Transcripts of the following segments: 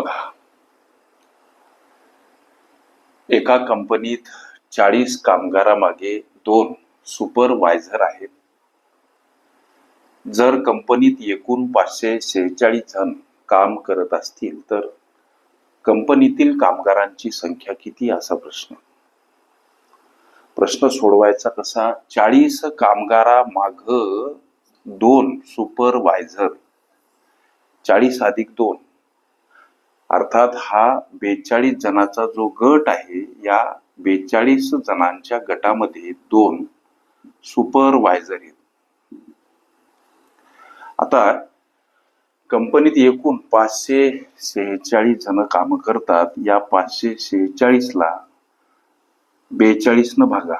बघा. एका कंपनीत चाळीस कामगारामागे दोन सुपरवायझर आहेत. जर कंपनीत एकूण पाचशे शेहेचाळीस जण काम करत असतील तर कंपनीतील कामगारांची संख्या किती असा प्रश्न. प्रश्न सोडवायचा कसा? चाळीस कामगारा माग दोन सुपरवायझर चाळीस अधिक दोन अर्थात हा बेचाळीस जणांचा जो गट आहे या बेचाळीस जणांच्या गटामध्ये दोन सुपरवायझर आहेत आता कंपनीत एकूण पाचशे शेहेचाळीस जण काम करतात. या पाचशे सेहेचाळीस ला बेचाळीस न भागा.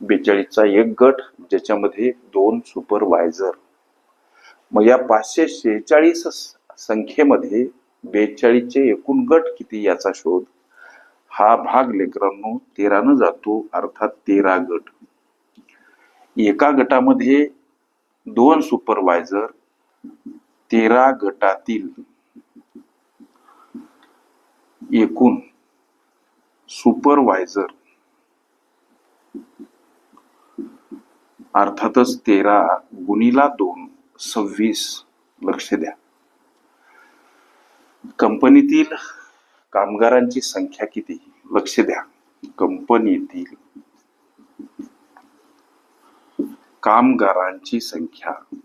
बेचाळीसचा एक गट ज्याच्यामध्ये दोन सुपरवायझर मग या पाचशे शेहेचाळीस संख्येमध्ये बेचाळीसचे एकूण गट किती याचा शोध? हा भाग लेकरांनो तेरानं जातो अर्थात तेरा गट. एका गटामध्ये दोन सुपरवायझर तेरा गटातील एकूण सुपरवायझर अर्थातच तेरा गुणीला दोन सव्वीस लक्ष द्या. कंपनीतील कामगारांची संख्या किती लक्ष द्या. कंपनीतील कामगारांची संख्या.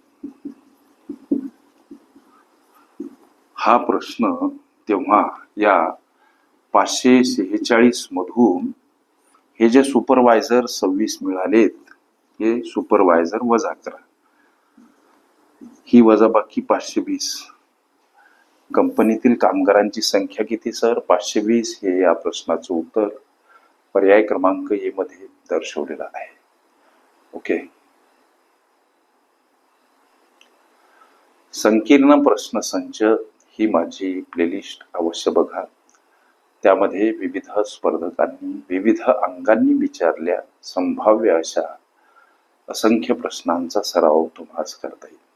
हा प्रश्न तेव्हा या पाचशे शेहेचाळीस मधून हे जे सुपरवायझर सव्वीस मिळालेत हे सुपरवायझर वजा करा. ही वजाबाकी पाचशे वीस. कंपनीतील कामगारांची संख्या किती सर? पाचशे वीस हे या प्रश्नाचं उत्तर. पर्याय क्रमांक ए मध्ये दर्शवलेला आहे. ओके. संकीर्ण प्रश्न संच ही माझी प्लेलिस्ट अवश्य बघा. त्यामध्ये विविध स्पर्धकांनी विविध अंगांनी विचारल्या संभाव्य अशा असंख्य प्रश्नांचा सराव तुम्हाला करता येईल.